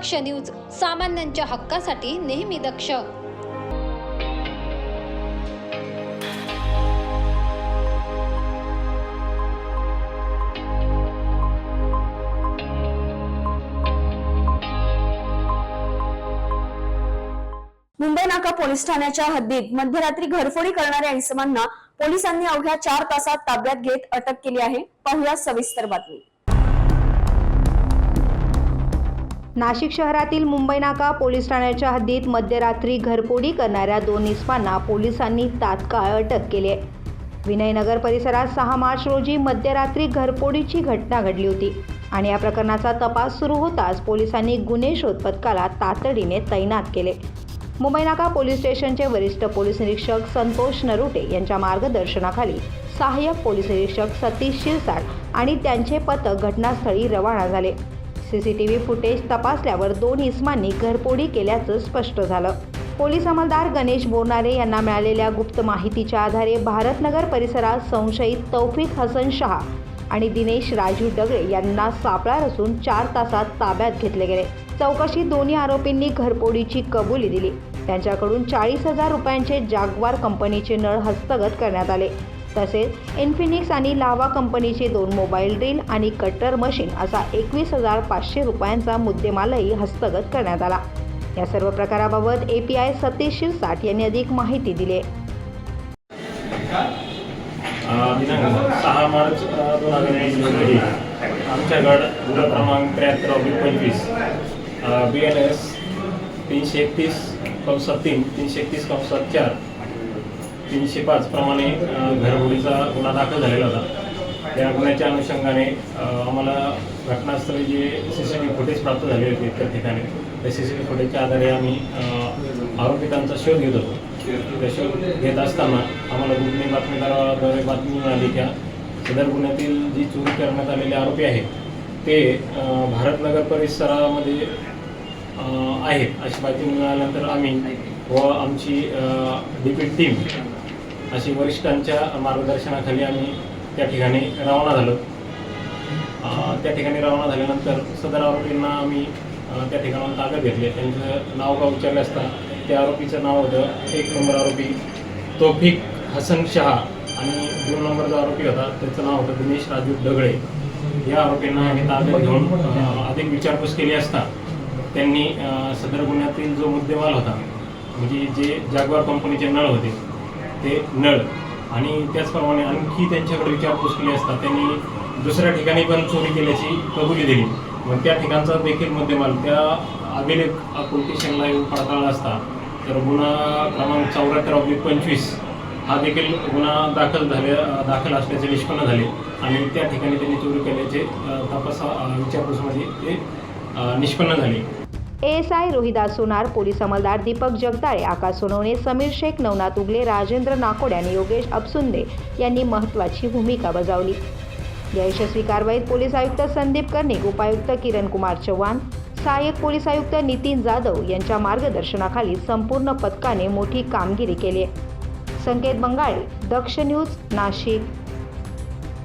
दक्ष news सामान्यांच्या हक्कासाठी नेहमी दक्ष. मुंबई नाका पोलीस ठाण्याच्या हद्दीत मध्यरात्री घरफोडी करणाऱ्या इसमांना पोलिसांनी अवघ्या चार तासात ताब्यात घेत अटक केली आहे. पाहुया सविस्तर बातमी. नाशिक शहरातील मुंबई नाका पोलीस ठाण्याच्या हद्दीत मध्यरात्री घरफोडी करणाऱ्या दोन इस्मांना पोलिसांनी तात्काळ अटक केली आहे. विनयनगर परिसरात सहा मार्च रोजी मध्यरात्री घरफोडीची घटना घडली होती आणि या प्रकरणाचा तपास सुरू होताच पोलिसांनी गुन्हे शोध पथकाला तातडीने तैनात केले. मुंबई नाका पोलीस स्टेशनचे वरिष्ठ पोलीस निरीक्षक संतोष नरुटे यांच्या मार्गदर्शनाखाली सहाय्यक पोलीस निरीक्षक सतीश शिरसाट आणि त्यांचे पथक घटनास्थळी रवाना झाले. सीसीटीव्ही फुटेज तपासल्यावर दोन इस्मांनी घरपोडी केल्याचं स्पष्ट झालं. पोलीस अंमलदार गणेश बोरनारे यांना मिळालेल्या गुप्त माहितीच्या आधारे भारतनगर परिसरात संशयित तौफिक हसन शहा आणि दिनेश राजू डगळे यांना सापळा रचून चार तासात ताब्यात घेतले गेले. चौकशीत दोन्ही आरोपींनी घरपोडीची कबुली दिली. त्यांच्याकडून चाळीस हजार रुपयांचे जागवार कंपनीचे नळ हस्तगत करण्यात आले. तसेच इन्फिनिक्स आणि लावा कंपनीचे दोन मोबाईल ड्रिल आणि कटर मशीन असा एकवीस हजार पाचशे रुपयांचा मुद्देमालही हस्तगत करण्यात आला. या सर्व प्रकाराबाबत A P I Satish Shirsat यांनी अधिक माहिती दिली. सहा मार्च दोन हजार ऐंशी रोजी आमच्याकडं गुन्हा क्रमांक त्र्याहत्तर ऑब्लिक पंचवीस बी एन एस तीनशे एकतीस कंसात तीन तीनशे एकतीस कंसात चार तीनशे पाच प्रमाणे अ, गुन्हा दाखल झालेला होता. त्या गुन्ह्याच्या अनुषंगाने आम्हाला घटनास्थळी जे C C T V footage प्राप्त झाले होते त्या ठिकाणी त्या सी सी टी फुटेजच्या आधारे आम्ही आरोपितांचा शोध घेत होतो. त्या शोध घेत असताना आम्हाला गुन्हे बातमीदाराद्वारे बातमी मिळाली की सदर गुन्ह्यातील जी चोरी करण्यात आलेले आरोपी आहेत ते भारतनगर परिसरामध्ये आहेत. अशी माहिती मिळाल्यानंतर आम्ही व आमची डिपीट टीम अशी वरिष्ठांच्या मार्गदर्शनाखाली आम्ही त्या ठिकाणी रवाना झालो. त्या ठिकाणी रवाना झाल्यानंतर सदर आरोपींना आम्ही त्या ठिकाणाहून ताब्यात घेतले. त्यांचं नाव का विचारले असता त्या आरोपीचं नाव होतं एक नंबर आरोपी तोफिक हसन शहा आणि दोन नंबर जो आरोपी होता त्याचं नाव होतं दिनेश राजू डगळे या आरोपींना आम्ही ताब्यात घेऊन अधिक विचारपूस केली असता त्यांनी सदर गुन्ह्यातील जो मुद्देमाल होता म्हणजे जे जागवार कंपनीचे नळ होते ते नळ. आणि त्याचप्रमाणे आणखी त्यांच्याकडे विचारपूस केली असता त्यांनी दुसऱ्या ठिकाणी पण चोरी केल्याची कबुली दिली. मग त्या ठिकाणचा देखील मुद्देमाल त्या अभिलेख पोलीस येऊन पडताळला असता. तर गुन्हा क्रमांक चौऱ्याहत्तर ऑब्लिक पंचवीस हा देखील गुन्हा दाखल झाले दाखल असल्याचे निष्पन्न झाले. आणि त्या ठिकाणी त्यांनी चोरी केल्याचे तपास विचारपूसमध्ये ते निष्पन्न झाले. S I Rohidas Sonar police अंमलदार Deepak Jagdale Akash Sonawane Sameer Shaikh Navnath Ugale Rajendra Nakod आणि योगेश अपसुंदे यांनी महत्त्वाची भूमिका बजावली. या यशस्वी कारवाईत पोलीस आयुक्त संदीप कर्णिक उपायुक्त किरण कुमार चव्हाण सहाय्यक पोलीस आयुक्त नितीन जाधव यांच्या मार्गदर्शनाखाली संपूर्ण पथकाने मोठी कामगिरी केली आहे. संकेत बंगाळे दक्ष न्यूज नाशिक.